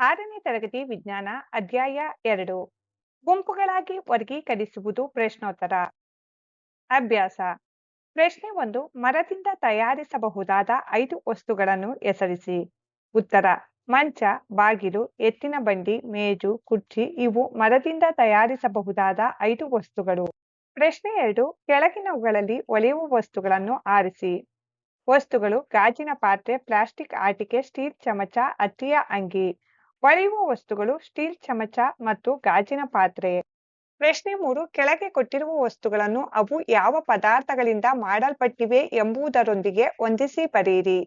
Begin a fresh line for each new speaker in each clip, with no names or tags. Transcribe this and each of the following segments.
ಆರನೇ ತರಗತಿ ವಿಜ್ಞಾನ ಅಧ್ಯಾಯ ಎರಡು. ಗುಂಪುಗಳಾಗಿ ವರ್ಗೀಕರಿಸುವುದು ಪ್ರಶ್ನೋತ್ತರ. ಅಭ್ಯಾಸ. ಪ್ರಶ್ನೆ ಒಂದು, ಮರದಿಂದ ತಯಾರಿಸಬಹುದಾದ ಐದು ವಸ್ತುಗಳನ್ನು ಹೆಸರಿಸಿ. ಉತ್ತರ, ಮಂಚ, ಬಾಗಿಲು, ಎತ್ತಿನ ಬಂಡಿ, ಮೇಜು, ಕುರ್ಚಿ, ಇವು ಮರದಿಂದ ತಯಾರಿಸಬಹುದಾದ ಐದು ವಸ್ತುಗಳು. ಪ್ರಶ್ನೆ ಎರಡು, ಕೆಳಗಿನವುಗಳಲ್ಲಿ ಒಲೆಯುವ ವಸ್ತುಗಳನ್ನು ಆರಿಸಿ. ವಸ್ತುಗಳು ಗಾಜಿನ ಪಾತ್ರೆ, ಪ್ಲಾಸ್ಟಿಕ್ ಆಟಿಕೆ, ಸ್ಟೀಲ್ ಚಮಚ ಅತ್ತಿಯ ಅಂಗಿ. ಒಳೆಯುವ ವಸ್ತುಗಳು ಸ್ಟೀಲ್ ಚಮಚ ಮತ್ತು ಗಾಜಿನ ಪಾತ್ರೆ. ಪ್ರಶ್ನೆ ಮೂರು, ಕೆಳಗೆ ಕೊಟ್ಟಿರುವ ವಸ್ತುಗಳನ್ನು ಅವು ಯಾವ ಪದಾರ್ಥಗಳಿಂದ ಮಾಡಲ್ಪಟ್ಟಿವೆ ಎಂಬುದರೊಂದಿಗೆ ಹೊಂದಿಸಿ ಬರೆಯಿರಿ.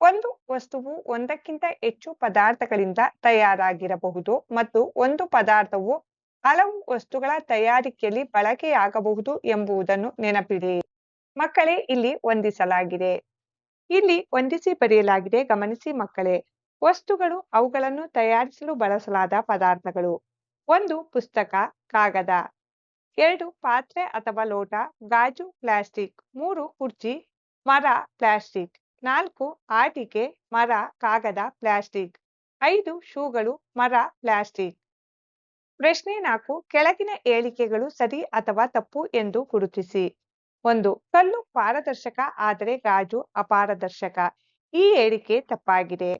ಒಂದು, ವಸ್ತುವು ಒಂದಕ್ಕಿಂತ ಹೆಚ್ಚು ಪದಾರ್ಥಗಳಿಂದ ತಯಾರಾಗಿರಬಹುದು ಮತ್ತು ಒಂದು ಪದಾರ್ಥವು ಹಲವು ವಸ್ತುಗಳ ತಯಾರಿಕೆಯಲ್ಲಿ ಬಳಕೆಯಾಗಬಹುದು ಎಂಬುದನ್ನು ನೆನಪಿಡಿ. ಮಕ್ಕಳೇ, ಇಲ್ಲಿ ಹೊಂದಿಸಲಾಗಿದೆ. ಇಲ್ಲಿ ಹೊಂದಿಸಿ ಬರೆಯಲಾಗಿದೆ, ಗಮನಿಸಿ ಮಕ್ಕಳೇ. ವಸ್ತುಗಳು ಅವುಗಳನ್ನು ತಯಾರಿಸಲು ಬಳಸಲಾದ ಪದಾರ್ಥಗಳು. ಒಂದು ಪುಸ್ತಕ, ಕಾಗದ. ಎರಡು ಪಾತ್ರೆ ಅಥವಾ ಲೋಟ, ಗಾಜು, ಪ್ಲಾಸ್ಟಿಕ್. ಮೂರು ಕುರ್ಚಿ, ಮರ, ಪ್ಲಾಸ್ಟಿಕ್. ನಾಲ್ಕು ಆಟಿಕೆ, ಮರ, ಕಾಗದ, ಪ್ಲಾಸ್ಟಿಕ್. ಐದು ಶೂಗಳು, ಮರ, ಪ್ಲಾಸ್ಟಿಕ್. ಪ್ರಶ್ನೆ ನಾಲ್ಕು, ಕೆಳಗಿನ ಹೇಳಿಕೆಗಳು ಸರಿ ಅಥವಾ ತಪ್ಪು ಎಂದು ಗುರುತಿಸಿ. ಒಂದು, ಕಲ್ಲು ಪಾರದರ್ಶಕ, ಆದರೆ ಗಾಜು ಅಪಾರದರ್ಶಕ. ಈ ಹೇಳಿಕೆ ತಪ್ಪಾಗಿದೆ.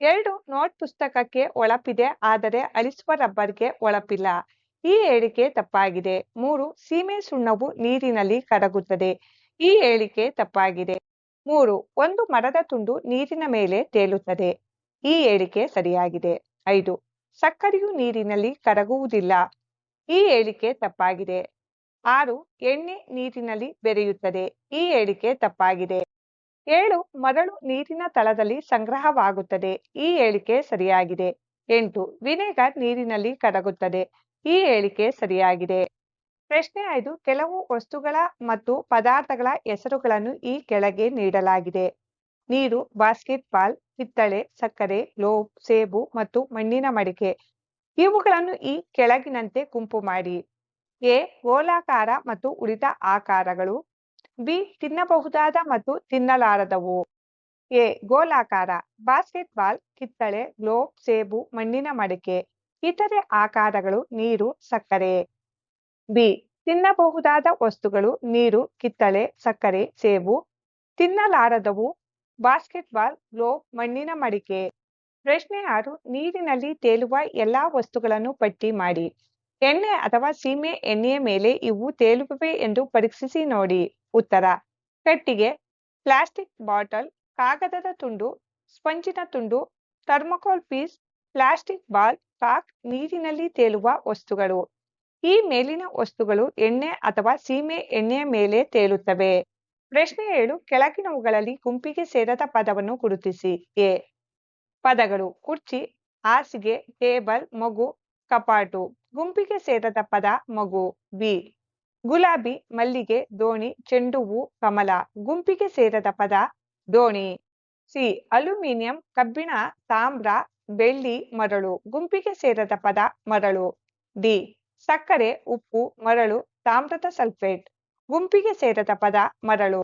ಎರಡು ನೋಟ್ ಪುಸ್ತಕಕ್ಕೆ ಒಳಪಿದೆ, ಆದರೆ ಅಳಿಸುವ ರಬ್ಬರ್ಗೆ ಒಳಪಿಲ್ಲ. ಈ ಹೇಳಿಕೆ ತಪ್ಪಾಗಿದೆ. ಮೂರು, ಸೀಮೆ ಸುಣ್ಣವು ನೀರಿನಲ್ಲಿ ಕರಗುತ್ತದೆ. ಈ ಹೇಳಿಕೆ ತಪ್ಪಾಗಿದೆ. ಮೂರು, ಒಂದು ಮರದ ತುಂಡು ನೀರಿನ ಮೇಲೆ ತೇಲುತ್ತದೆ. ಈ ಹೇಳಿಕೆ ಸರಿಯಾಗಿದೆ. ಐದು, ಸಕ್ಕರೆಯು ನೀರಿನಲ್ಲಿ ಕರಗುವುದಿಲ್ಲ. ಈ ಹೇಳಿಕೆ ತಪ್ಪಾಗಿದೆ. ಆರು, ಎಣ್ಣೆ ನೀರಿನಲ್ಲಿ ಬೆರೆಯುತ್ತದೆ. ಈ ಹೇಳಿಕೆ ತಪ್ಪಾಗಿದೆ. ಏಳು, ಮರಳು ನೀರಿನ ತಳದಲ್ಲಿ ಸಂಗ್ರಹವಾಗುತ್ತದೆ. ಈ ಹೇಳಿಕೆ ಸರಿಯಾಗಿದೆ. ಎಂಟು, ವಿನೆಗರ್ ನೀರಿನಲ್ಲಿ ಕರಗುತ್ತದೆ. ಈ ಹೇಳಿಕೆ ಸರಿಯಾಗಿದೆ. ಪ್ರಶ್ನೆ ಐದು, ಕೆಲವು ವಸ್ತುಗಳ ಮತ್ತು ಪದಾರ್ಥಗಳ ಹೆಸರುಗಳನ್ನು ಈ ಕೆಳಗೆ ನೀಡಲಾಗಿದೆ. ನೀರು ಬಾಸ್ಕೆಟ್ ಬಾಲ್ ಕಿತ್ತಳೆ, ಸಕ್ಕರೆ ಲೋಬ್ ಸೇಬು ಮತ್ತು ಮಣ್ಣಿನ ಮಡಿಕೆ. ಇವುಗಳನ್ನು ಈ ಕೆಳಗಿನಂತೆ ಗುಂಪು ಮಾಡಿ. ಎ, ಗೋಲಾಕಾರ ಮತ್ತು ಉಳಿದ ಆಕಾರಗಳು. ಬಿ, ತಿನ್ನಬಹುದಾದ ಮತ್ತು ತಿನ್ನಲಾರದವು. ಎ, ಗೋಲಾಕಾರ ಬಾಸ್ಕೆಟ್ ಬಾಲ್ ಕಿತ್ತಳೆ, ಗ್ಲೋಬ್, ಸೇಬು, ಮಣ್ಣಿನ ಮಡಿಕೆ, ಇತರೆ ಆಕಾರಗಳು, ನೀರು, ಸಕ್ಕರೆ. ಬಿ, ತಿನ್ನಬಹುದಾದ ವಸ್ತುಗಳು, ನೀರು, ಕಿತ್ತಳೆ, ಸಕ್ಕರೆ, ಸೇಬು. ತಿನ್ನಲಾರದವು ಬಾಸ್ಕೆಟ್ ಬಾಲ್ ಗ್ಲೋಬ್, ಮಣ್ಣಿನ ಮಡಿಕೆ. ಪ್ರಶ್ನೆ ಆರು, ನೀರಿನಲ್ಲಿ ತೇಲುವ ಎಲ್ಲಾ ವಸ್ತುಗಳನ್ನು ಪಟ್ಟಿ ಮಾಡಿ. ಎಣ್ಣೆ ಅಥವಾ ಸೀಮೆ ಎಣ್ಣೆಯ ಮೇಲೆ ಇವು ತೇಲುವೆ ಎಂದು ಪರೀಕ್ಷಿಸಿ ನೋಡಿ. ಉತ್ತರ ಕಟ್ಟಿಗೆ ಪ್ಲಾಸ್ಟಿಕ್ ಬಾಟಲ್, ಕಾಗದದ ತುಂಡು, ಸ್ಪಂಜಿನ ತುಂಡು, ಥರ್ಮಕೋಲ್ ಪೀಸ್, ಪ್ಲಾಸ್ಟಿಕ್ ಬಾಲ್ ಕಾಕ್ ನೀರಿನಲ್ಲಿ ತೇಲುವ ವಸ್ತುಗಳು. ಈ ಮೇಲಿನ ವಸ್ತುಗಳು ಎಣ್ಣೆ ಅಥವಾ ಸೀಮೆ ಎಣ್ಣೆಯ ಮೇಲೆ ತೇಲುತ್ತವೆ. ಪ್ರಶ್ನೆ ಏಳು, ಕೆಳಗಿನವುಗಳಲ್ಲಿ ಗುಂಪಿಗೆ ಸೇರದ ಪದವನ್ನು ಗುರುತಿಸಿ. ಎ. ಪದಗಳು, ಕುರ್ಚಿ, ಹಾಸಿಗೆ, ಟೇಬಲ್, ಮಗು, ಕಪಾಟು. ಗುಂಪಿಗೆ ಸೇರದ ಪದ ಮಗು. ಬಿ. ಗುಲಾಬಿ, ಮಲ್ಲಿಗೆ, ದೋಣಿ, ಚೆಂಡು ಹೂ, ಕಮಲ. ಗುಂಪಿಗೆ ಸೇರದ ಪದ ದೋಣಿ. ಸಿ. ಅಲ್ಯೂಮಿನಿಯಂ, ಕಬ್ಬಿಣ, ತಾಮ್ರ, ಬೆಳ್ಳಿ, ಮರಳು. ಗುಂಪಿಗೆ ಸೇರದ ಪದ ಮರಳು. ಡಿ. ಸಕ್ಕರೆ, ಉಪ್ಪು, ಮರಳು, ತಾಮ್ರದ ಸಲ್ಫೇಟ್. ಗುಂಪಿಗೆ ಸೇರದ ಪದ ಮರಳು.